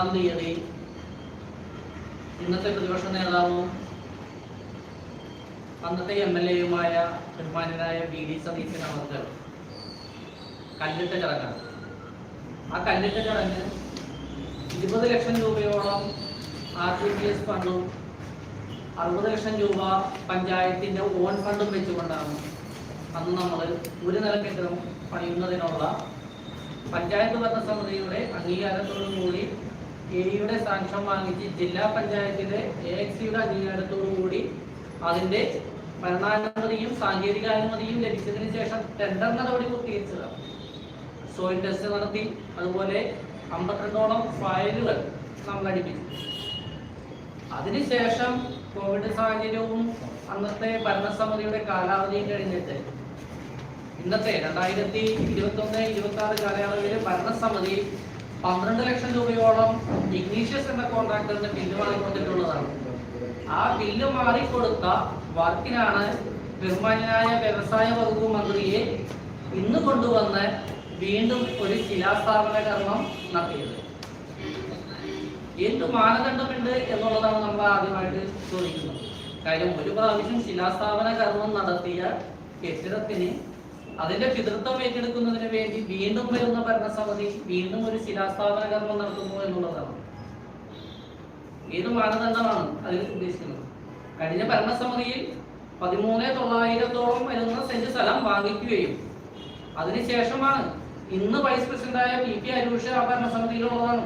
ഇരുപതാം തീയതി ഇന്നത്തെ പ്രതിപക്ഷ നേതാവും അന്നത്തെ എം എൽ എയുമായ ബഹുമാനായ വി ഡി സതീശൻ അവർക്ക് കല്ലിട്ട ചടങ്ങാണ് ആ കല്ലിട്ട ചടങ്ങ് ഇരുപത് ലക്ഷം രൂപയോളം ആർ ടി പി എസ് ഫണ്ടും അറുപത് ലക്ഷം രൂപ പഞ്ചായത്തിന്റെ ഓൺ ഫണ്ടും വെച്ചുകൊണ്ടാണ് അന്ന് നമ്മൾ ഒരു നില കെട്ടിടം പണിയുന്നതിനുള്ള പഞ്ചായത്ത് ഭരണസമിതിയുടെ അംഗീകാരത്തോടും കൂടി എയുടെ സാക്ഷ്യം വാങ്ങിച്ച് ജില്ലാ പഞ്ചായത്തിലെ എ എക്സ് സിയുടെ അംഗീകാരത്തോടു കൂടി അതിന്റെ ഭരണാനുമതിയും സാങ്കേതിക അനുമതിയും ലഭിച്ചതിന് ശേഷം ടെൻഡർ നടപടി പൂർത്തീകരിച്ചതാണ് സോയിൽ ടെസ്റ്റ് നടത്തി അതുപോലെ അമ്പത്തിരണ്ടോളം ഫയലുകൾ നമ്മൾ അടിപ്പിച്ചു അതിനുശേഷം കോവിഡ് സാഹചര്യവും അന്നത്തെ ഭരണസമിതിയുടെ കാലാവധിയും കഴിഞ്ഞിട്ട് ഇന്നത്തെ രണ്ടായിരത്തി ഇരുപത്തി ഒന്ന് ഇരുപത്തി ആറ് കാലയളവിൽ ഭരണസമിതി പന്ത്രണ്ട് ലക്ഷം രൂപയോളം ഇഗ്നീഷ്യസ് എന്ന കോൺട്രാക്ടറിന് ബില്ല് വാങ്ങിക്കൊണ്ടിട്ടുള്ളതാണ്. ആ ബില്ല് മാറിക്കൊടുത്ത വർക്കിനാണ് ബഹുമാനായ വ്യവസായ വകുപ്പ് മന്ത്രിയെ ഇന്ന് കൊണ്ടുവന്ന് വീണ്ടും ഒരു ശിലാസ്ഥാപന കർമ്മം നടത്തിയത്. എന്ത് മാനദണ്ഡമുണ്ട് എന്നുള്ളതാണ് നമ്മൾ ആദ്യമായിട്ട് ചോദിക്കുന്നത്. കാര്യം ഒരു പ്രാവശ്യം ശിലാസ്ഥാപന കർമ്മം നടത്തിയ കെട്ടിടത്തിന് അതിന്റെ പിതൃത്വം ഏറ്റെടുക്കുന്നതിന് വേണ്ടി വീണ്ടും വരുന്ന ഭരണസമിതി വീണ്ടും ഒരു ശിലാസ്ഥാപന കർമ്മം നടത്തുന്നു എന്നുള്ളതാണ്. ഏത് മാനദണ്ഡമാണ് അതിൽ ഉദ്ദേശിക്കുന്നത്. കഴിഞ്ഞ ഭരണസമിതിയിൽ പതിമൂന്ന് തൊള്ളായിരത്തോളം വരുന്ന സെന്റ് സ്ഥലം വാങ്ങിക്കുകയും അതിനുശേഷമാണ് ഇന്ന് വൈസ് പ്രസിഡന്റായ പി പി അരൂഷ് ആ ഭരണസമിതിയിലുള്ളതാണ്.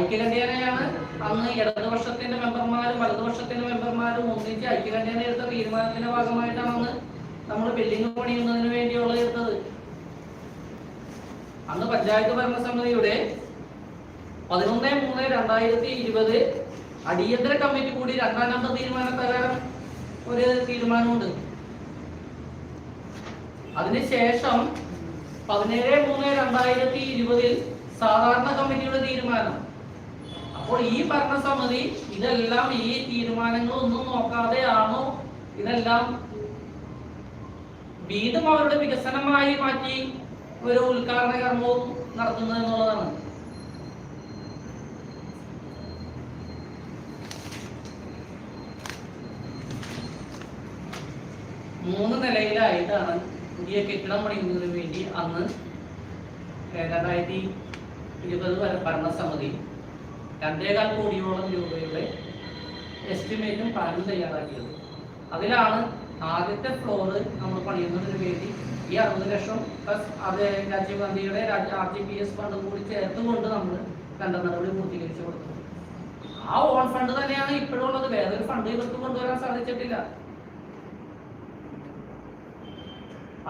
ഐക്യകണ്ഠേനയാണ് അന്ന് ഇടതുപക്ഷത്തിന്റെ മെമ്പർമാരും വലതുപക്ഷത്തിന്റെ മെമ്പർമാരും ഒന്നിച്ച് ഐക്യകണ്ഠേന എടുത്ത തീരുമാനത്തിന്റെ ഭാഗമായിട്ടാണ് അന്ന് നമ്മൾ ബിൽഡിംഗ് പണിയുന്നതിന് വേണ്ടിയുള്ള എടുത്തത് അന്ന് പഞ്ചായത്ത് ഭരണസമിതിയുടെ പതിനൊന്ന് മൂന്ന് രണ്ടായിരത്തി ഇരുപത് അടിയന്തര കമ്മിറ്റി കൂടി രണ്ടാമത്തെ നമ്പർ തീരുമാന പ്രകാരം ഒരു തീരുമാനമുണ്ട്. അതിനുശേഷം പതിനേഴ് മൂന്ന് രണ്ടായിരത്തി ഇരുപതിൽ സാധാരണ കമ്മിറ്റിയുടെ തീരുമാനം. അപ്പോൾ ഈ ഭരണസമിതി ഇതെല്ലാം ഈ തീരുമാനങ്ങളൊന്നും നോക്കാതെയാണോ? ഇതെല്ലാം വീണ്ടും അവരുടെ വികസനമായി മാറ്റി ഒരു ഉദ്ഘാടന കർമ്മവും നടത്തുന്നത് എന്നുള്ളതാണ്. മൂന്ന് നിലയിലായിട്ടാണ് പുതിയ കെട്ടിടം പണിയുന്നതിന് വേണ്ടി അന്ന് രണ്ടായിരത്തി ഇരുപത് ഭരണസമിതി രണ്ടേകാൽ കോടിയോളം രൂപയുടെ എസ്റ്റിമേറ്റും പ്ലാനും തയ്യാറാക്കിയത്. അതിലാണ് ആദ്യത്തെ ഫ്ലോർ നമ്മൾ പണിയുന്നതിന് വേണ്ടി ഈ അറുപത് ലക്ഷം പ്ലസ് അത് രാജീവ് ഗാന്ധിയുടെ ആർ ജി പി എസ് ഫണ്ടും കൂടി ചേർത്തുകൊണ്ട് നമ്മൾ കണ്ട നടപടി പൂർത്തീകരിച്ചു കൊടുത്തത് ആ ഓൺ ഫണ്ട് തന്നെയാണ് ഇപ്പോഴും ഉള്ളത്. വേറൊരു ഫണ്ട് ഇവർക്ക് കൊണ്ടുവരാൻ സാധിച്ചിട്ടില്ല.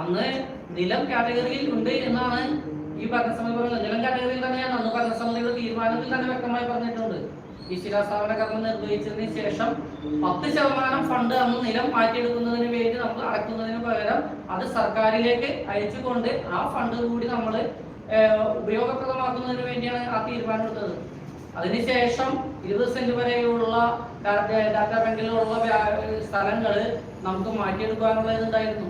അന്ന് നിലം കാറ്റഗറിയിൽ ഉണ്ട് എന്നാണ് ഈ ഭരണസമിതി പറഞ്ഞത്. നിലം കാറ്റഗറിയിൽ തന്നെയാണ്. അന്ന് ഭരണസമിതിയുടെ തീരുമാനത്തിൽ തന്നെ വ്യക്തമായി പറഞ്ഞിട്ടുണ്ട്. ഈ ശിലാസ്ഥാപന കർമ്മം നിർവഹിച്ചതിന് ശേഷം പത്ത് ശതമാനം ഫണ്ട് അന്ന് നിലം മാറ്റിയെടുക്കുന്നതിന് വേണ്ടി നമ്മൾ അടക്കുന്നതിന് പകരം അത് സർക്കാരിലേക്ക് അയച്ചുകൊണ്ട് ആ ഫണ്ട് കൂടി നമ്മൾ ഉപയോഗപ്രദമാക്കുന്നതിന് വേണ്ടിയാണ് ആ തീരുമാനം എടുത്തത് അതിനുശേഷം ഇരുപത് സെന്റ് വരെയുള്ള ഡാറ്റാ ബാങ്കിലുള്ള സ്ഥലങ്ങൾ നമുക്ക് മാറ്റിയെടുക്കാനുള്ള ഇതുണ്ടായിരുന്നു.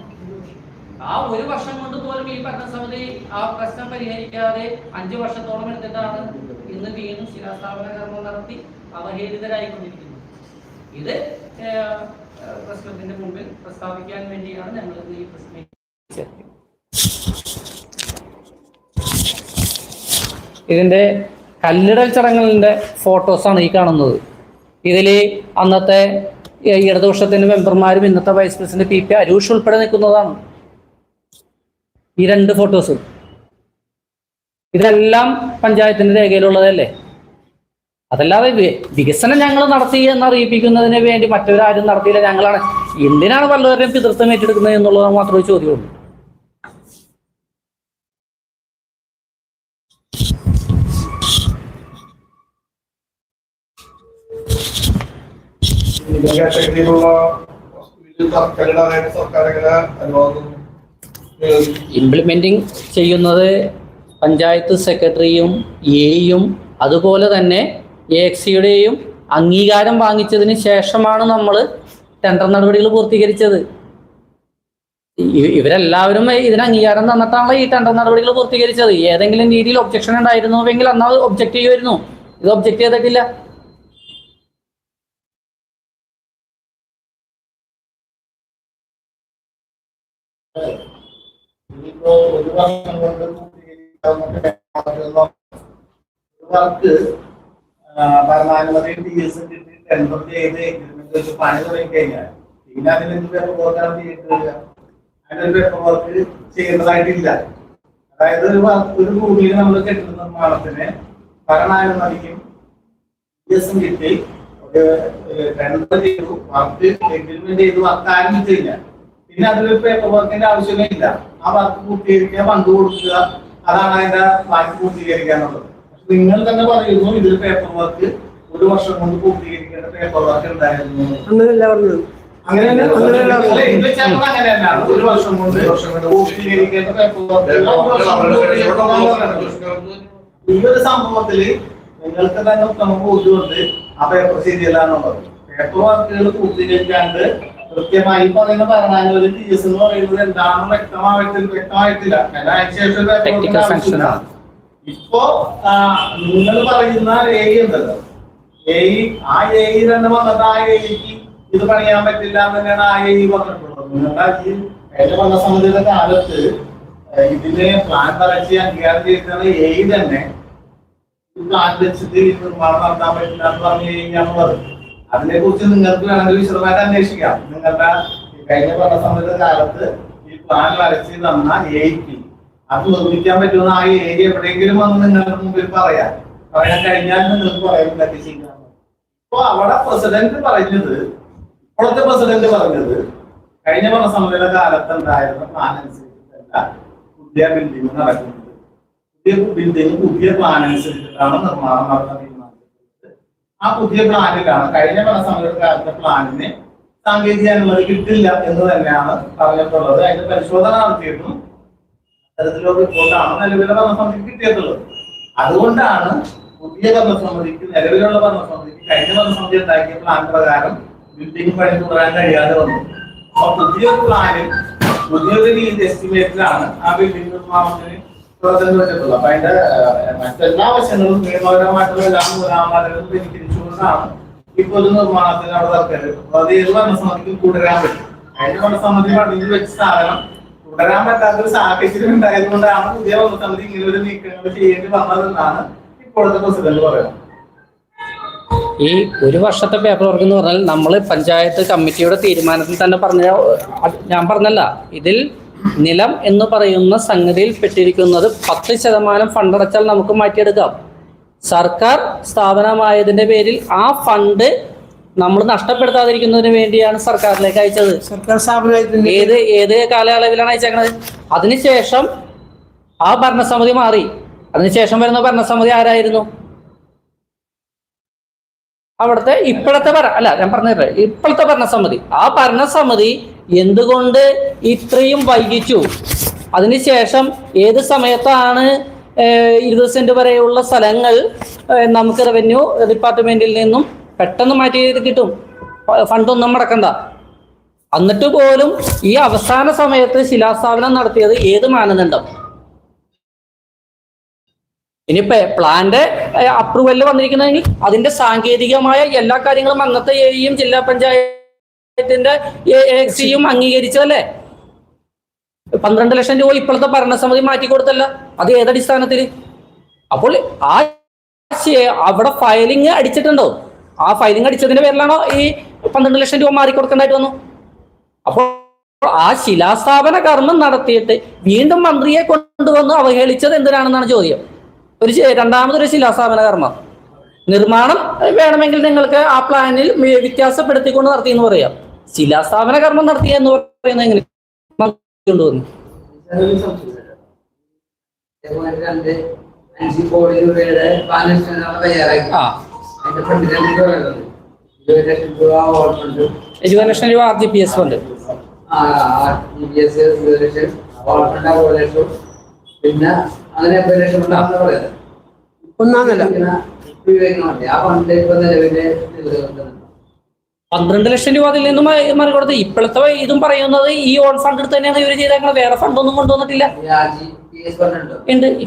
ആ ഒരു വർഷം കൊണ്ട് പോലും ഈ ഭരണസമിതി ആ പ്രശ്നം പരിഹരിക്കാതെ അഞ്ചു വർഷത്തോളം എടുത്തിട്ടാണ് ഇന്ന് വീണ്ടും ശിലാസ്ഥാപന കർമ്മം നടത്തി അവഹേളിതരായിക്കൊണ്ടിരിക്കുന്നു. ഇത് പ്രശ്നത്തിന്റെ മുമ്പിൽ പ്രസ്താവിക്കാൻ വേണ്ടിയാണ് ഞങ്ങൾ ഈ പ്രശ്നം ഇതിന്റെ കല്ലിടൽ ചടങ്ങുകളുടെ ഫോട്ടോസാണ് ഈ കാണുന്നത്. ഇതിൽ അന്നത്തെ ഇടതുപക്ഷത്തിന്റെ മെമ്പർമാരും ഇന്നത്തെ vice president P P Arush ഉൾപ്പെടെ നിൽക്കുന്നതാണ്. ഈ രണ്ട് ഫോട്ടോസ്. ഇതെല്ലാം പഞ്ചായത്തിന്റെ രേഖയിലുള്ളതല്ലേ? അതല്ലാതെ വികസനം ഞങ്ങൾ നടത്തി എന്ന് അറിയിപ്പിക്കുന്നതിന് വേണ്ടി മറ്റൊരാരും നടത്തിയില്ല ഞങ്ങളാണ്. എന്തിനാണ് പലവരുടെയും പിതൃത്വം ഏറ്റെടുക്കുന്നത് എന്നുള്ളത് മാത്രമേ ചോദ്യമുള്ളൂ. ഇംപ്ലിമെന്റിങ് ചെയ്യുന്നത് പഞ്ചായത്ത് സെക്രട്ടറിയും എയും അതുപോലെ തന്നെ എ എക്സിയുടെയും അംഗീകാരം വാങ്ങിച്ചതിന് ശേഷമാണ് നമ്മൾ ടെൻഡർ നടപടികൾ പൂർത്തീകരിച്ചത്. ഇവരെല്ലാവരും ഇതിന് അംഗീകാരം തന്നിട്ടാണല്ലോ ഈ ടെൻഡർ നടപടികൾ പൂർത്തീകരിച്ചത്. ഏതെങ്കിലും രീതിയിൽ ഒബ്ജക്ഷൻ ഉണ്ടായിരുന്നുവെങ്കിൽ അന്ന് ഒബ്ജക്റ്റ് ചെയ്യുമായിരുന്നു. ഇത് ഒബ്ജക്റ്റ് ചെയ്തിട്ടില്ല. ഒരു വർഷം കൊണ്ട് പൂർത്തീകരിക്കാവുന്ന ഒരു വർക്ക് ഭരണാനുമതി ടി എസ് കിട്ടി ടെൻഡർ കഴിഞ്ഞാൽ പിന്നെ പേപ്പർ അതായത് ഒരു ഒരു ഭൂമിയിൽ നമ്മൾ കെട്ടിട നിർമ്മാണത്തിന് ഭരണാനുമതിക്കും ടി എസും കിട്ടി. ടെൻഡർ ചെയ്തു വർക്ക് എഗ്രിമെന്റ് ചെയ്ത് വർക്ക് ആരംഭിച്ചു കഴിഞ്ഞാൽ പിന്നെ അതിലൊരു പേപ്പർ വർക്കിന്റെ ആവശ്യമേ ഇല്ല. ആ വർക്ക് പൂർത്തീകരിക്കുക ഫണ്ട് കൊടുക്കുക. അതാണ് അതിന്റെ ബാക്കി പൂർത്തീകരിക്കാനുള്ളത് പക്ഷെ നിങ്ങൾ തന്നെ പറയുന്നു ഇതിൽ പേപ്പർ വർക്ക് ഒരു വർഷം കൊണ്ട് പൂർത്തീകരിക്കേണ്ട പേപ്പർ വർക്ക് ഉണ്ടായിരുന്നു. അങ്ങനെയല്ല പറഞ്ഞത്? അങ്ങനെയല്ല അങ്ങനെയല്ല. അല്ല, ഇത് ചിലപ്പോൾ അങ്ങനെയല്ല ഒരു വർഷം കൊണ്ട് പൂർത്തീകരിക്കേണ്ട പേപ്പർ വർക്ക് ഈ ഒരു സംഭവത്തിൽ നിങ്ങൾക്ക് തന്നെ ഉത്തമ ബോധ്യമുണ്ട് ആ പേപ്പർ ശരിയല്ല എന്നുള്ളത്. പേപ്പർ വർക്കുകൾ പൂർത്തീകരിക്കാണ്ട് കൃത്യമായി പറയുന്ന ടി എസ് എന്ന് പറയുന്നത് എന്താണെന്ന് വ്യക്തമായിട്ട് വ്യക്തമായിട്ടില്ല. ശേഷം. ഇപ്പോ നിങ്ങൾ പറയുന്ന എ ഉണ്ടല്ലോ. എ ആ എ തന്നെ വന്നിട്ട് ആ എക്ക് ഇത് പണിയാൻ പറ്റില്ല എന്ന് തന്നെയാണ് ആ എ പറഞ്ഞിട്ടുള്ളത്. നിങ്ങളുടെ ഈ കഴിഞ്ഞ ഭരണസമിതിയുടെ കാലത്ത് ഇതിനെ പ്ലാൻ വരച്ച് അംഗീകാരം ചെയ്തിട്ടാണ് എ തന്നെ പ്ലാൻ വെച്ചിട്ട് നിർമ്മാണം നടത്താൻ പറ്റില്ല എന്ന് പറഞ്ഞു കഴിഞ്ഞാൽ അതിനെ കുറിച്ച് നിങ്ങൾക്ക് വേണമെങ്കിൽ വിശദമായിട്ട് അന്വേഷിക്കാം. നിങ്ങളുടെ കഴിഞ്ഞ സമയത്ത് കാലത്ത് ഈ പ്ലാൻ വരച്ച് തന്ന എയ്ക്ക് അത് നിർമ്മിക്കാൻ പറ്റുന്ന ആ ഏരിയ എവിടെയെങ്കിലും വന്ന് നിങ്ങളുടെ മുമ്പിൽ പറയാം. പറയാൻ കഴിഞ്ഞാൽ നിങ്ങൾക്ക് പറയാൻ പറ്റി ചെയ്യാം അപ്പൊ അവിടെ പ്രസിഡന്റ് പറഞ്ഞത് ഇപ്പോഴത്തെ പ്രസിഡന്റ് പറഞ്ഞത് കഴിഞ്ഞ ഭരണസമിതിയുടെ കാലത്ത് ഉണ്ടായിരുന്ന പ്ലാൻ അനുസരിച്ചിട്ടല്ല പുതിയ ബിൽഡിംഗ് നടക്കുന്നത്. പുതിയ ബിൽഡിംഗ് പുതിയ പ്ലാൻ അനുസരിച്ചിട്ടാണ് നിർമ്മാണം നടത്താൻ തീരുമാനിച്ചത് ആ പുതിയ പ്ലാനിലാണ് കഴിഞ്ഞ പല കാലത്തെ പ്ലാനിന് സാങ്കേതിക അനുമതി കിട്ടില്ല എന്ന് തന്നെയാണ് പറഞ്ഞിട്ടുള്ളത്. അതിന്റെ പരിശോധന നടത്തിയിട്ടും തരത്തിലുള്ള റിപ്പോർട്ടാണ് നിലവിലെ ഭരണസമിതിക്ക് കിട്ടിയിട്ടുള്ളത്. അതുകൊണ്ടാണ് പുതിയ ഭരണസമിതിക്ക് നിലവിലുള്ള ഭരണസമിതിക്ക് കഴിഞ്ഞ ഭരണസമിതി ഉണ്ടാക്കിയ പ്ലാൻ പ്രകാരം ബിൽഡിംഗ് പണി തുടരാൻ കഴിയാതെ വന്നു. അപ്പൊ പുതിയ പ്ലാനിൽ പുതിയൊരു രീതി എസ്റ്റിമേറ്റിലാണ് ആ ബിൽഡിംഗ് നിർമ്മാണത്തിന് പ്രവർത്തനം വെച്ചിട്ടുള്ളത് അപ്പൊ അതിന്റെ മറ്റെല്ലാ വശങ്ങളും നിയമപരമായിട്ടുള്ള എല്ലാ നൂലാമാലകളും പിരിച്ചുകൊണ്ടാണ് ഈ പൊതു നിർമ്മാണത്തിന് അവിടെ തർക്കരുത് അത് ഏത് മനസ്സമ്മതിക്കും തുടരാൻ പറ്റും. കഴിഞ്ഞ മനസ്സമ്മതി പണിയിൽ വെച്ച സാധനം തുടരാൻ പറ്റാത്ത ഒരു സാഹചര്യം ഉണ്ടായതുകൊണ്ടാണ് പുതിയ മനസ്സമ്മതി ഇങ്ങനെ ഒരു നീക്കങ്ങൾ ചെയ്യേണ്ടി വന്നതെന്നാണ് ഇപ്പോഴത്തെ പ്രസിഡന്റ് പറയുന്നത്. ഈ ഒരു വർഷത്തെ പേപ്പർ വർക്ക് എന്ന് പറഞ്ഞാൽ നമ്മൾ പഞ്ചായത്ത് കമ്മിറ്റിയുടെ തീരുമാനത്തിൽ തന്നെ പറഞ്ഞ ഞാൻ പറഞ്ഞല്ല ഇതിൽ നിലം എന്ന് പറയുന്ന സംഗതിയിൽ പെട്ടിരിക്കുന്നത് പത്ത് ശതമാനം ഫണ്ടടച്ചാൽ നമുക്ക് മാറ്റിയെടുക്കാം. സർക്കാർ സ്ഥാപനമായതിന്റെ പേരിൽ ആ ഫണ്ട് നമ്മൾ നഷ്ടപ്പെടുത്താതിരിക്കുന്നതിന് വേണ്ടിയാണ് സർക്കാരിലേക്ക് അയച്ചത്. സർക്കാർ ഏത് ഏത് കാലയളവിലാണ് അയച്ചേക്കണത്? അതിനുശേഷം ആ ഭരണസമിതി മാറി. അതിനുശേഷം വരുന്ന ഭരണസമിതി ആരായിരുന്നു? അവിടുത്തെ ഇപ്പോഴത്തെ ഭര അല്ല ഞാൻ പറഞ്ഞിട്ട് ഇപ്പോഴത്തെ ഭരണസമിതി. ആ ഭരണസമിതി എന്തുകൊണ്ട് ഇത്രയും വൈകിച്ചു? അതിനുശേഷം ഏത് സമയത്താണ് ഇരുപത് സെന്റ് വരെയുള്ള സ്ഥലങ്ങൾ നമുക്ക് റവന്യൂ ഡിപ്പാർട്ട്മെന്റിൽ നിന്നും പെട്ടെന്ന് മാറ്റി കിട്ടും? ഫണ്ടൊന്നും മുടക്കണ്ട എന്നിട്ട് പോലും ഈ അവസാന സമയത്ത് ശിലാസ്ഥാപനം നടത്തിയത് ഏത് മാനദണ്ഡം? ഇനിയിപ്പോ പ്ലാന്റെ അപ്രൂവലിൽ വന്നിരിക്കുന്നതെങ്കിൽ അതിന്റെ സാങ്കേതികമായ എല്ലാ കാര്യങ്ങളും അന്നത്തെ എയും ജില്ലാ പഞ്ചായത്തിന്റെ സിയും അംഗീകരിച്ചതല്ലേ? പന്ത്രണ്ട് ലക്ഷം രൂപ ഇപ്പോഴത്തെ ഭരണസമിതി മാറ്റി കൊടുത്തല്ല. അത് ഏതടിസ്ഥാനത്തിൽ അപ്പോൾ ആ അവിടെ ഫയലിംഗ് അടിച്ചിട്ടുണ്ടോ? ആ ഫയലിംഗ് അടിച്ചതിന്റെ പേരിലാണോ ഈ പന്ത്രണ്ട് ലക്ഷം രൂപ മാറി കൊടുക്കേണ്ടതായിട്ട് വന്നു? അപ്പോൾ ആ ശിലാസ്ഥാപന കർമ്മം നടത്തിയിട്ട് വീണ്ടും മന്ത്രിയെ കൊണ്ടുവന്ന് അവഹേളിച്ചത് എന്തിനാണെന്നാണ് ചോദ്യം. ഒരു രണ്ടാമതൊരു ശിലാസ്ഥാപന കർമ്മം നിർമ്മാണം വേണമെങ്കിൽ നിങ്ങൾക്ക് ആ പ്ലാനിൽ വ്യത്യാസപ്പെടുത്തിക്കൊണ്ട് നടത്തി എന്ന് പറയാം ശിലാസ്ഥാപന കർമ്മം നടത്തി എന്ന് പറയുന്നത് എങ്ങനെ ലക്ഷം രൂപ R G P S fund പിന്നെ അങ്ങനെ പറയുന്നത്. ഒന്നാം നില പന്ത്രണ്ട് ലക്ഷം രൂപ അതിൽ നിന്നും മറികടത്ത് ഇപ്പോഴത്തെ ഇതും പറയുന്നത് ഈ ഓൺ ഫണ്ട് എടുത്ത് തന്നെയാണ് ഇവർ ചെയ്തേക്കുന്നത് വേറെ ഫണ്ടൊന്നും കൊണ്ടുവന്നിട്ടില്ല.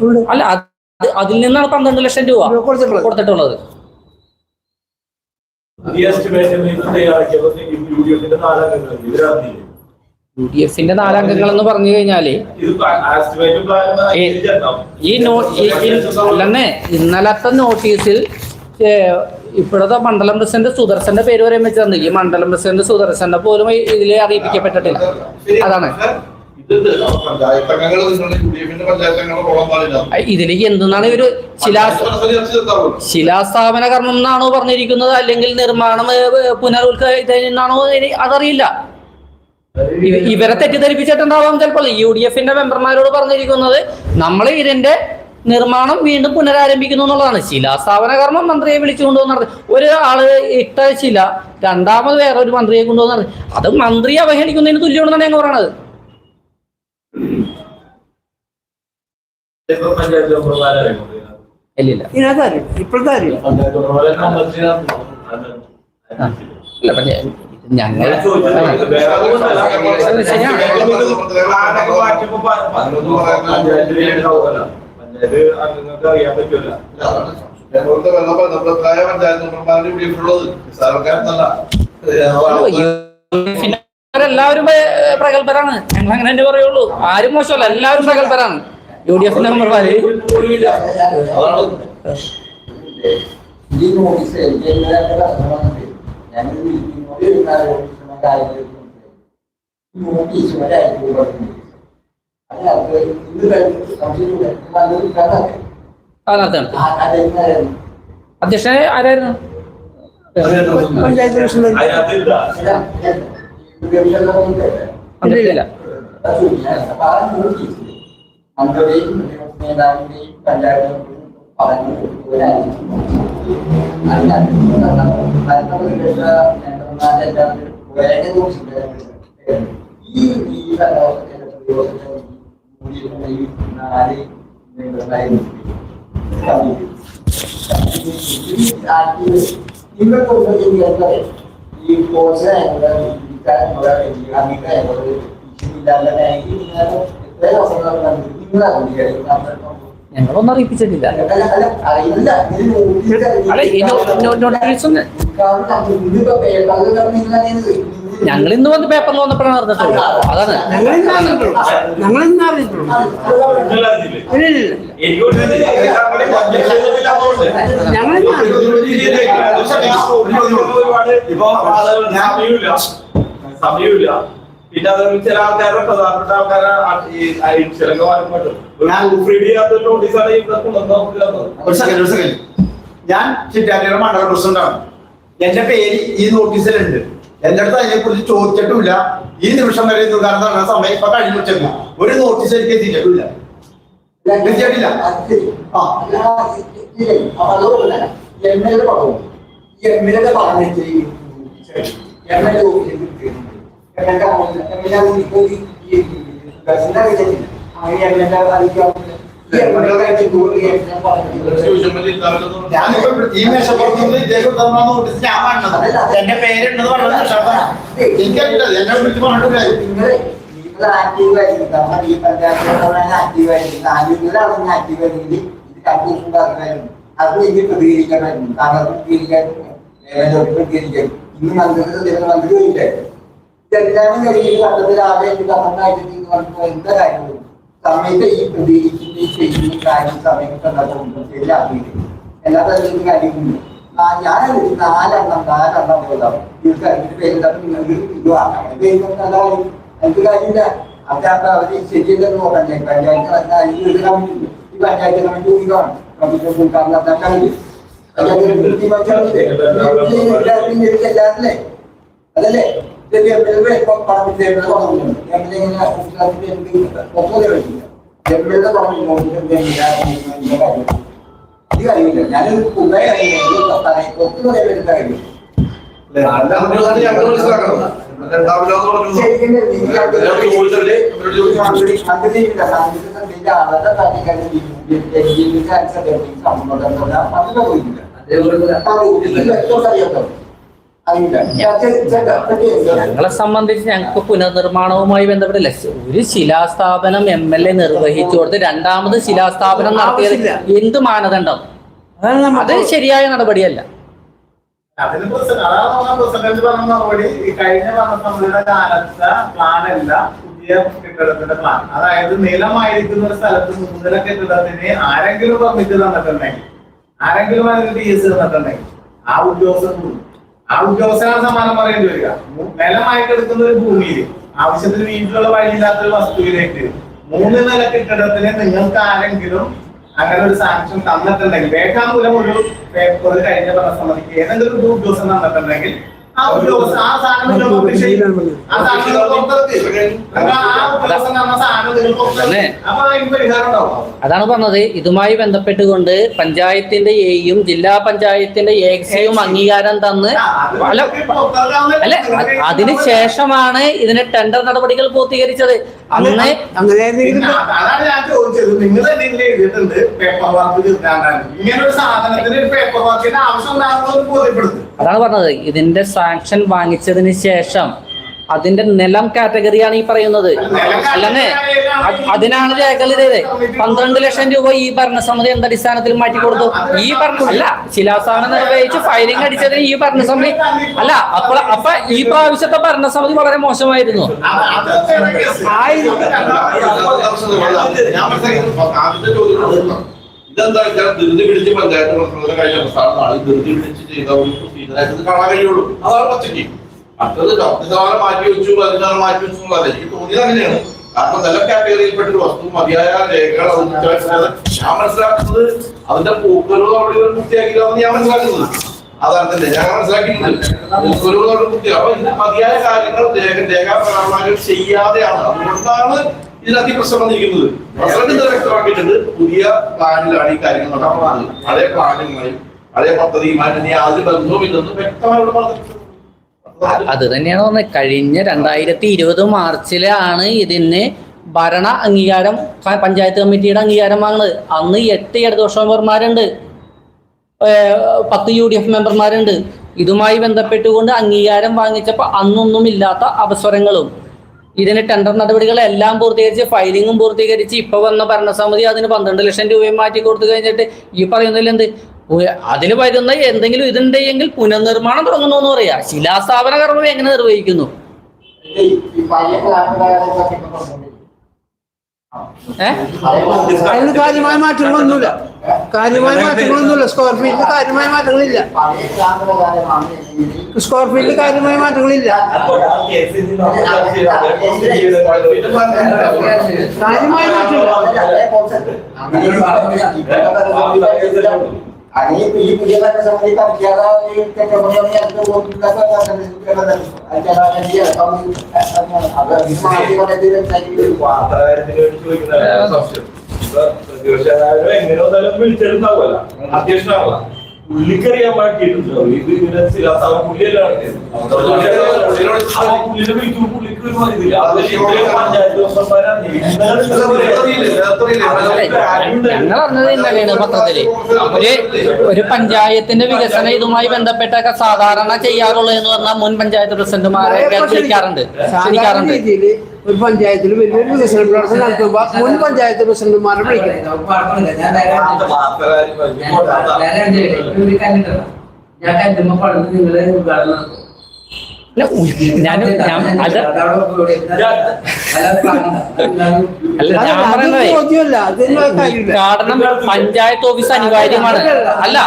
ഉണ്ടോ. അല്ല അത് അത് അതിൽ നിന്നാണ് പന്ത്രണ്ട് ലക്ഷം രൂപ കൊടുത്തിട്ടുള്ളത്. തയ്യാറാക്കിയത് യു ഡി എഫിന്റെ ഇവരറിഞ്ഞില്ലേ യു ഡി എഫിന്റെ നാലംഗങ്ങൾ എന്ന് പറഞ്ഞു കഴിഞ്ഞാൽ ഈ അല്ലെന്നേ ഇന്നലത്തെ നോട്ടീസിൽ ഇപ്പോഴത്തെ മണ്ഡലം പ്രസിഡന്റ് സുദർശന്റെ പേര് വരെ വെച്ച് തന്നു ഈ മണ്ഡലം പ്രസിഡന്റ് സുദർശന്റെ പോലും ഇതിൽ അറിയിപ്പിക്കപ്പെട്ടിട്ടില്ല. അതാണ്. ഇതിലേക്ക് എന്തെന്നാണ് ഇവർ ശിലാ ശിലാസ്ഥാപന കർമ്മം എന്നാണോ പറഞ്ഞിരിക്കുന്നത്? അല്ലെങ്കിൽ നിർമ്മാണം പുനരുദ്ഘാടനാണോ അതറിയില്ല. ഇവരെ തെറ്റിദ്ധരിപ്പിച്ചിട്ടുണ്ടാവാം ചിലപ്പോൾ. യു ഡി എഫിന്റെ മെമ്പർമാരോട് പറഞ്ഞിരിക്കുന്നത് നമ്മൾ ഇതിന്റെ നിർമ്മാണം വീണ്ടും പുനരാരംഭിക്കുന്നു എന്നുള്ളതാണ്. ശിലാസ്ഥാപന കർമ്മം മന്ത്രിയെ വിളിച്ചു കൊണ്ടുവന്നത് ഒരു ആൾ ഇട്ട ശില രണ്ടാമത് വേറെ ഒരു മന്ത്രിയെ കൊണ്ടുവന്നത് അത് മന്ത്രിയെ അവഹേളിക്കുന്നതിന് തുല്യമാണെന്നാണ് ഞങ്ങൾ പറയണത്. പഞ്ചായത്ത് മെമ്പർമാരായിരുന്നു ഇല്ലില്ല ഇതിനകത്ത് അറിയും ഇപ്പോഴത്തെ അറിയും പഞ്ചായത്ത് മെമ്പർമാരെ. എല്ലാവരും പക്ഷേ ഞങ്ങൾ ഞാൻ ചോദിച്ചത് വേറെ ഒന്നുമല്ല. ശരിയാണ്. പ്ലാനൊക്കെ മാറ്റിയപ്പോ പ- പതിനൊന്ന് പറയാൻ പഞ്ചായത്തിലേക്ക് ഉണ്ടാവുമല്ലോ. പഞ്ചായത്ത് അംഗങ്ങൾക്ക് അറിയാൻ പറ്റൂല ഞങ്ങളുടെ വെള്ളം നമ്മളെത്രയ പഞ്ചായത്ത് മെമ്പർമാരുടെ യു ഡി എഫിലുള്ളത് സർക്കാരിനല്ല എല്ലാവരും പ്രഗത്ഭരാണ് ഞങ്ങൾ അങ്ങനെ തന്നെ പറയുള്ളൂ ആരും മോശമല്ല എല്ലാവരും പ്രഗത്ഭരാണ് യു ഡി എഫിന്റെ മെമ്പർമാര് ഈ നോട്ടീസ് എനിക്ക് എല്ലാവരുടെ കഷ്ടമാണെന്നുണ്ട് ഞാനൊരു മീറ്റിംഗ് ഒരു കാര്യത്തിൽ ഈ നോട്ടീസ് ഒരാഴ്ച പറഞ്ഞു അത് അത് ഇന്ന് കഴിഞ്ഞ് സംശയമില്ല നല്ലൊരു കഥ ആ നടത്താണ് ആ കഥ അധ്യക്ഷൻ ആരായിരുന്നു പഞ്ചായത്ത് ഇലക്ഷൻ കഴിഞ്ഞു. അതിനകത്തില്ല വന്നിട്ടില്ല മന്ത്രിയുടെയും നേതാവിന്റെയും പഞ്ചായത്ത് പറഞ്ഞു ഈ ഈ നാല് നിങ്ങൾക്ക് ഈ കോഴ്സ് ഞങ്ങളൊന്നും അറിയിപ്പിച്ചിട്ടില്ല അല്ല ഈ നോട്ടീസ് ഞങ്ങൾ ഇന്ന് വന്ന് പേപ്പറിൽ വന്നപ്പോഴാണ് അറിഞ്ഞിട്ടുള്ളൂ അതാണ് ഞങ്ങൾ ഇന്ന് അറിഞ്ഞിട്ടുള്ളൂ ഞങ്ങൾ ഇന്ന് അറിഞ്ഞിട്ടുള്ളൂ നിങ്ങൾ അറിയിപ്പിച്ചിട്ടില്ല. ഞങ്ങൾ ഇന്ന് ഇല്ല. പേപ്പറിൽ വന്നപ്പോഴാണ് അറിഞ്ഞിട്ടുള്ളൂ അതാണ്. ഞങ്ങൾ ഇന്ന് അറിഞ്ഞിട്ടുള്ളൂ ഒരുപാട് ഇപ്പൊ സമയമില്ല. പിന്നെ അത് ചില ആൾക്കാരുടെ പ്രധാനപ്പെട്ട ആൾക്കാരെ ഈ നോട്ടീസാണ് ഇവിടെ കൊണ്ടുവന്നത് ഞാൻ ചിറ്റാലിയുടെ മണ്ഡല പ്രസിഡന്റാണ് എന്റെ പേര് ഈ നോട്ടീസിലുണ്ട് എന്റെ അടുത്ത് അതിനെ കുറിച്ച് ചോദിച്ചിട്ടില്ല ഈ നിമിഷം വരെ കാരണം നടന്ന സമയം ഇപ്പൊ കഴിഞ്ഞു വെച്ചില്ല ഒരു നോട്ടീസ് എനിക്ക് എത്തിച്ചിട്ടില്ല തീർച്ചയായിട്ടില്ല ആ. എ പറഞ്ഞു എംഎൽഎ പറഞ്ഞിട്ട് എംഎൽഎ ഞാനിപ്പോ ഈ എന്റെ പേരുണ്ടെന്ന് പറഞ്ഞത് എനിക്ക് പ്രതികരിക്കണമായിരുന്നു താങ്കൾക്ക് പ്രതികരിക്കാൻ ഇന്ന് മന്ത്രി മന്ത്രി ചോദിച്ചായിരുന്നു ഇതെല്ലാം കഴിഞ്ഞ് കണ്ടത് രാവിലെ എനിക്ക് കമന്നായിട്ട് നിങ്ങൾ പറഞ്ഞപ്പോൾ എന്താ കാര്യങ്ങളും സമയത്ത് ഈ പ്രതികരിക്കുന്ന ഈ ചെയ്യുന്ന കാര്യം സമയത്ത് ശരിയാക്കിയിട്ട് അല്ലാതെ അതിലേക്ക് കാര്യമൊന്നുമില്ല ആ ഞാൻ നാലെണ്ണം നാലെണ്ണം പോകാം നിങ്ങൾക്ക് അതിന്റെ പേര് തമ്മിൽ നിങ്ങൾക്ക് ഇത് വാങ്ങാം അതാണ് എനിക്ക് കാര്യമില്ല. അതൊക്കെ അവർ ശരിയല്ലെന്ന് നോക്കാൻ പഞ്ചായത്ത് വന്ന അതിന് ഒരു കമ്മിറ്റി. ഈ പഞ്ചായത്ത് കമ്മിറ്റി കൂടിയാണ് കമ്മിറ്റി കൊടുക്കാൻ അതല്ലേ? ഇപ്പൊ പണം പറഞ്ഞിട്ടുണ്ട് എംഎൽഎ ഇങ്ങനെ ഓഫീസിനകത്ത് എന്ത് ഒപ്പുതേ പറ്റില്ല എംഎൽഎ പറഞ്ഞു ഇത് കഴിയില്ല ഞാനൊരു പുതിയ കാര്യം ഒത്തു പറയാൻ പറ്റുന്ന കാര്യം ഞങ്ങൾ ഞങ്ങളെ സംബന്ധിച്ച് ഞങ്ങൾക്ക് പുനർനിർമ്മാണവുമായി ബന്ധപ്പെട്ടില്ല. ഒരു ശിലാസ്ഥാപനം എം എൽ എ നിർവഹിച്ചു കൊടുത്ത് രണ്ടാമത് ശിലാസ്ഥാപനം നടത്തിയത് എന്ത് മാനദണ്ഡം? അത് ശരിയായ നടപടിയല്ല. അതിന് പ്രസിഡന്റ് പറഞ്ഞ മറുപടി. കഴിഞ്ഞ ഭരണസമിതിയുടെ കാലത്തെ പ്ലാനല്ല പുതിയ കെട്ടിടത്തിന്റെ പ്ലാൻ അതായത് നിലമായിരിക്കുന്ന ഒരു സ്ഥലത്ത് നൂതന കെട്ടിടത്തിന് ആരെങ്കിലും പെർമിറ്റ് തന്നിട്ടുണ്ടെങ്കിൽ ആരെങ്കിലും അതിന് ടി എസ് തന്നിട്ടുണ്ടെങ്കിൽ ആ ഉദ്യോഗസ്ഥൻ പോകും ആ ഉദ്യോഗസ്ഥനാണ് സമ്മാനം പറയേണ്ടി വരിക. നിലമായിട്ട് എടുക്കുന്ന ഒരു ഭൂമിയിൽ ആവശ്യത്തിന് വീട്ടിലുള്ള വഴിയില്ലാത്ത ഒരു വസ്തുവിലേക്ക് മൂന്ന് നില കെട്ടിടത്തിന് നിങ്ങൾക്ക് ആരെങ്കിലും അങ്ങനെ ഒരു സാങ്ഷൻ തന്നിട്ടുണ്ടെങ്കിൽ രേഖാമൂലം ഒരു പേപ്പർ കഴിഞ്ഞ ഭരണസമിതിക്ക് ഏതെങ്കിലും ഒരു ഉദ്യോഗസ്ഥൻ തന്നിട്ടുണ്ടെങ്കിൽ അതാണ് പറഞ്ഞത്. ഇതുമായി ബന്ധപ്പെട്ടുകൊണ്ട് പഞ്ചായത്തിന്റെ എയും ജില്ലാ പഞ്ചായത്തിന്റെ ഏകസിയും അംഗീകാരം തന്ന് അല്ല അല്ല അ- ശേഷമാണ് ഇതിന് ടെൻഡർ നടപടികൾ പൂർത്തീകരിച്ചത്. അങ്ങനെ അതാണ് ഞാൻ ചോദിച്ചത്. നിങ്ങൾ തന്നെ ഇതിൽ എഴുതിയിട്ടുണ്ട് പേപ്പർ വർക്ക് തീർക്കാനാണ് ഇങ്ങനെ ഒരു സാധനത്തിന് ഒരു പേപ്പർ വർക്കിന്റെ ആവശ്യം ഉണ്ടാകുന്നത് ബോധ്യപ്പെടുത്തും. അതാണ് പറഞ്ഞത്. ഇതിന്റെ സാങ്ഷൻ വാങ്ങിച്ചതിന് ശേഷം അതിന്റെ നിലം കാറ്റഗറിയാണ് ഈ പറയുന്നത്. അല്ലെന്നേ? അതിനാണ് രേഖകൾ ചെയ്തത് പന്ത്രണ്ട് ലക്ഷം രൂപ ഈ ഭരണസമിതി എന്ത് അടിസ്ഥാനത്തിൽ മാറ്റി കൊടുത്തു? ഈ അല്ല ശിലാസ്ഥാനം നിർവഹിച്ച് ഫയലിംഗ് അടിച്ചതിന് ഈ ഭരണസമിതി അല്ല അപ്പോൾ അപ്പൊ ഈ പ്രാവശ്യത്തെ ഭരണസമിതി വളരെ മോശമായിരുന്നു. ഇതെന്താ വെച്ചാൽ ധൃതി പിടിച്ച് പഞ്ചായത്ത് പ്രസിഡന്റ് കഴിഞ്ഞ അവസാനമാണ് ധൃതി പിടിച്ച് ചെയ്ത കാണാൻ കഴിയുള്ളൂ. അതാണ് പച്ചയ്ക്ക് മറ്റത് ശതമാനം മാറ്റി വെച്ചു പതിനാറ് മാറ്റി വെച്ചു എന്നുള്ളത്. എനിക്ക് തോന്നിയത് അങ്ങനെയാണ്. കാരണം നല്ല കാറ്റഗറിയിൽപ്പെട്ട ഒരു വസ്തു മതിയായ രേഖകൾ. ഞാൻ മനസ്സിലാക്കുന്നത് അതിന്റെ പൂക്കലോ അവിടെ ഒരു പൂർത്തിയാക്കിയില്ലെന്ന് ഞാൻ മനസ്സിലാക്കുന്നത്. അതാണ് തന്നെ ഞാൻ മനസ്സിലാക്കിയിട്ടുണ്ട്. പൂക്കലോ അവിടെ പൂർത്തിയാക്കി അപ്പൊ ഇതിന് മതിയായ കാര്യങ്ങൾ രേഖ രേഖാപ്രകാരമായി ചെയ്യാതെയാണ്. അതുകൊണ്ടാണ് ഇതിനകത്ത് പ്രശ്നം വന്നിരിക്കുന്നത്. പ്രസിഡന്റ് ഇത് വ്യക്തമാക്കിയിട്ടുണ്ട് പുതിയ പ്ലാനിലാണ് ഈ കാര്യങ്ങൾ നടക്കുന്നത് അതേ പ്ലാനുമായി അതേ പദ്ധതിയുമായി തന്നെ യാതൊരു ബന്ധവുമില്ലെന്ന് വ്യക്തമായി ഇവിടെ പറഞ്ഞിട്ടുണ്ട്. അത് തന്നെയാണ് പറഞ്ഞത് കഴിഞ്ഞ രണ്ടായിരത്തി ഇരുപത് മാർച്ചിലാണ് ഇതിന് ഭരണ അംഗീകാരം പഞ്ചായത്ത് കമ്മിറ്റിയുടെ അംഗീകാരം വാങ്ങുന്നത്. അന്ന് എട്ട് ഇടതുപക്ഷ മെമ്പർമാരുണ്ട്. പത്ത് യു ഡി എഫ് മെമ്പർമാരുണ്ട്. ഇതുമായി ബന്ധപ്പെട്ടുകൊണ്ട് അംഗീകാരം വാങ്ങിച്ചപ്പോൾ അന്നൊന്നും ഇല്ലാത്ത അവസരങ്ങളും ഇതിന് ടെൻഡർ നടപടികളെല്ലാം പൂർത്തീകരിച്ച് ഫയലിങ്ങും പൂർത്തീകരിച്ച് ഇപ്പോൾ വന്ന ഭരണസമിതി അതിന് പന്ത്രണ്ട് ലക്ഷം രൂപയും മാറ്റി കൊടുത്തു കഴിഞ്ഞിട്ട് ഈ പറയുന്നതിൽ എന്ത് അതിൽ വരുന്ന എന്തെങ്കിലും ഇതുണ്ടെങ്കിൽ പുനർനിർമ്മാണം തുടങ്ങുന്നു എന്ന് പറയാ. ശിലാസ്ഥാപന കർമ്മം എങ്ങനെ നിർവഹിക്കുന്നു? അതിന് കാര്യമായ മാറ്റങ്ങളൊന്നുമില്ല. കാര്യമായ മാറ്റങ്ങളൊന്നുമില്ല. സ്ക്വയർ ഫീറ്റിൽ കാര്യമായ മാറ്റങ്ങളില്ല. സ്ക്വയർ ഫീറ്റിൽ കാര്യമായ കാര്യമായ ഈ പുതിയ ഭരണസമിതി കളിക്കാതെ ഈ തെറ്റുപണിയൊന്നും ഞങ്ങൾക്ക് വോട്ടില്ലാത്ത അത് മാറ്റി കൊണ്ടെത്തിയിട്ട് എങ്ങനെ വന്നാലും വിളിച്ചിട്ടുണ്ടാവുമല്ലോ അധ്യക്ഷനാവുക പുള്ളിക്കറിയാൻ വേണ്ടിയിട്ടുണ്ടോ ഇത് ഞങ്ങൾ പറഞ്ഞത് ഇന്നലെയാണ് പത്രത്തിൽ ഒരു ഒരു പഞ്ചായത്തിന്റെ വികസനം ഇതുമായി ബന്ധപ്പെട്ടൊക്കെ സാധാരണ ചെയ്യാറുള്ളൂ എന്ന് പറഞ്ഞാൽ മുൻ പഞ്ചായത്ത് പ്രസിഡന്റുമാരെ വിളിക്കാറുണ്ട് ക്ഷണിക്കാറുണ്ട്. രീതിയിൽ ഒരു പഞ്ചായത്തിൽ വലിയൊരു വികസന പ്രവർത്തനം നടത്തുമ്പോൾ മുൻ പഞ്ചായത്ത് പ്രസിഡന്റുമാരെ വിളിക്കണം ഞാൻ നിങ്ങളെ ഉദ്ഘാടനം ഉദ്ഘാടനം പഞ്ചായത്ത് ഓഫീസ് അനിവാര്യമാണ്. അല്ല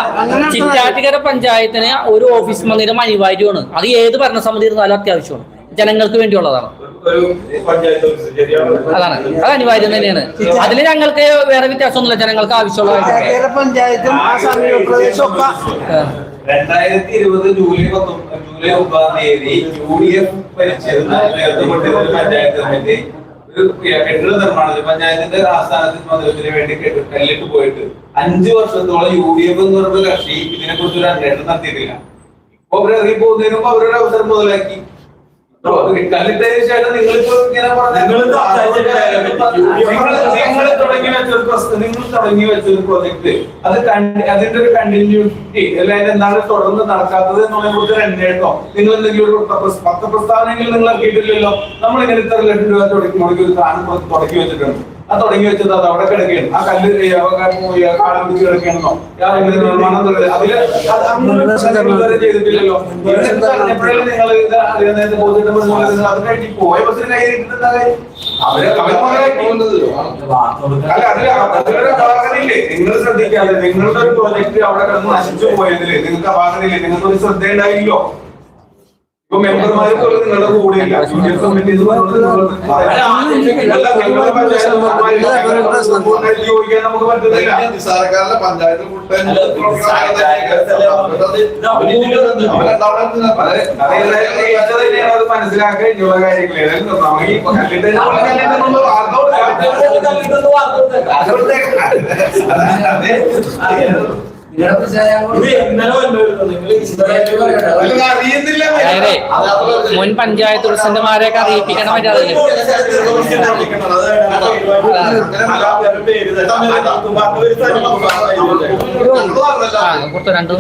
ചിറ്റാറ്റുകര പഞ്ചായത്തിന് ഒരു ഓഫീസ് മന്ദിരം അനിവാര്യമാണ്. അത് ഏത് ഭരണസമിതി ഇരുന്നാലും അത്യാവശ്യമാണ്. ജനങ്ങൾക്ക് വേണ്ടിയുള്ളതാണ്. അതാണ്. അത് അനിവാര്യം തന്നെയാണ്. അതിൽ ഞങ്ങൾക്ക് വേറെ വ്യത്യാസമൊന്നുമില്ല. ജനങ്ങൾക്ക് ആവശ്യമുള്ള പഞ്ചായത്തും രണ്ടായിരത്തി ഇരുപത് ജൂലൈ പത്തൊമ്പത് ജൂലൈ ഒമ്പതാം തീയതി യു ഡി എഫ് ഭരിച്ചിരുന്ന പഞ്ചായത്ത് കമ്മിറ്റി ഒരു കെട്ടിട നിർമ്മാണത്തിൽ പഞ്ചായത്തിന്റെ ആസ്ഥാനത്തിന് മന്ദിരത്തിന് വേണ്ടി കല്ലിട്ട് പോയിട്ട് അഞ്ചു വർഷത്തോളം യു ഡി എഫ് എന്ന് പറഞ്ഞ കക്ഷി ഇതിനെ കുറിച്ച് ഒരു അന്വേഷണം നടത്തിയിട്ടില്ല. ഇപ്പൊ അവർ ഇറങ്ങി പോകുന്നതിന് മുമ്പ് അവരുടെ അവസരം മുതലാക്കി. നിങ്ങൾ തുടങ്ങി വെച്ച ഒരു പ്രശ്നം നിങ്ങൾ തുടങ്ങി വെച്ച ഒരു പ്രൊജക്ട്. അത് കണ്ടി- അതിന്റെ ഒരു കണ്ടിന്യൂറ്റി അല്ലെങ്കിൽ എന്താണ് തുടർന്ന് നടക്കാത്തത് എന്നുള്ളതിനെ കുറിച്ച് ഒരു അന്വേഷണം നിങ്ങൾ എന്തെങ്കിലും ഒരു പത്ത പ്രസ്താവനയെങ്കിലും നിങ്ങൾ ഇറക്കിയിട്ടില്ലല്ലോ. നമ്മൾ ഇങ്ങനെ ഇത്ര ലക്ഷം രൂപ തുടങ്ങി മുടക്കി ഒരു സാധനം തുടക്കി വെച്ചിട്ടുണ്ട്. ആ തുടങ്ങി വെച്ചത് അത് അവിടെ കിടക്കുകയാണ്. ആ കല്ല് കാലം പിടിച്ച് കിടക്കുകയാണെന്നോ നിർമ്മാണം അതിൽ അങ്ങനെ ചെയ്തിട്ടില്ലല്ലോ. എപ്പോഴും നിങ്ങൾ ഇത് അറിയുന്നതിന് ബോധിച്ചിട്ട് നിങ്ങൾ അത് കഴിഞ്ഞ് പോയ ബസ്സിന് അവരെ അല്ല അതിലൊരു അപാകതയില്ലേ? നിങ്ങൾ ശ്രദ്ധിക്കാതെ നിങ്ങളുടെ ഒരു പ്രോജക്റ്റ് അവിടെ കിടന്ന് നശിച്ചു പോയതിൽ നിങ്ങൾക്ക് അപാകതയില്ലേ? നിങ്ങൾക്ക് ഒരു ശ്രദ്ധയുണ്ടായില്ലോ? ഇപ്പൊ മെമ്പർമാര് പോലും നിങ്ങളുടെ കൂടെ ഇല്ല യൂണിയൻ കമ്മിറ്റി ഇത് പറഞ്ഞുകൊണ്ട് നിങ്ങൾ അല്ല, നിങ്ങളുടെ പഞ്ചായത്ത് മെമ്പർമാര് പൂർണമായിട്ട് യോജിക്കാൻ നമുക്ക് പറ്റുന്നില്ല നിസ്സാരക്കാരുടെ പഞ്ചായത്ത് full time അല്ല, മുൻ പഞ്ചായത്ത് പ്രസിഡന്റുമാരെയൊക്കെ അറിയിപ്പിക്കണ പറ്റാതെ കൊടുത്തു രണ്ടു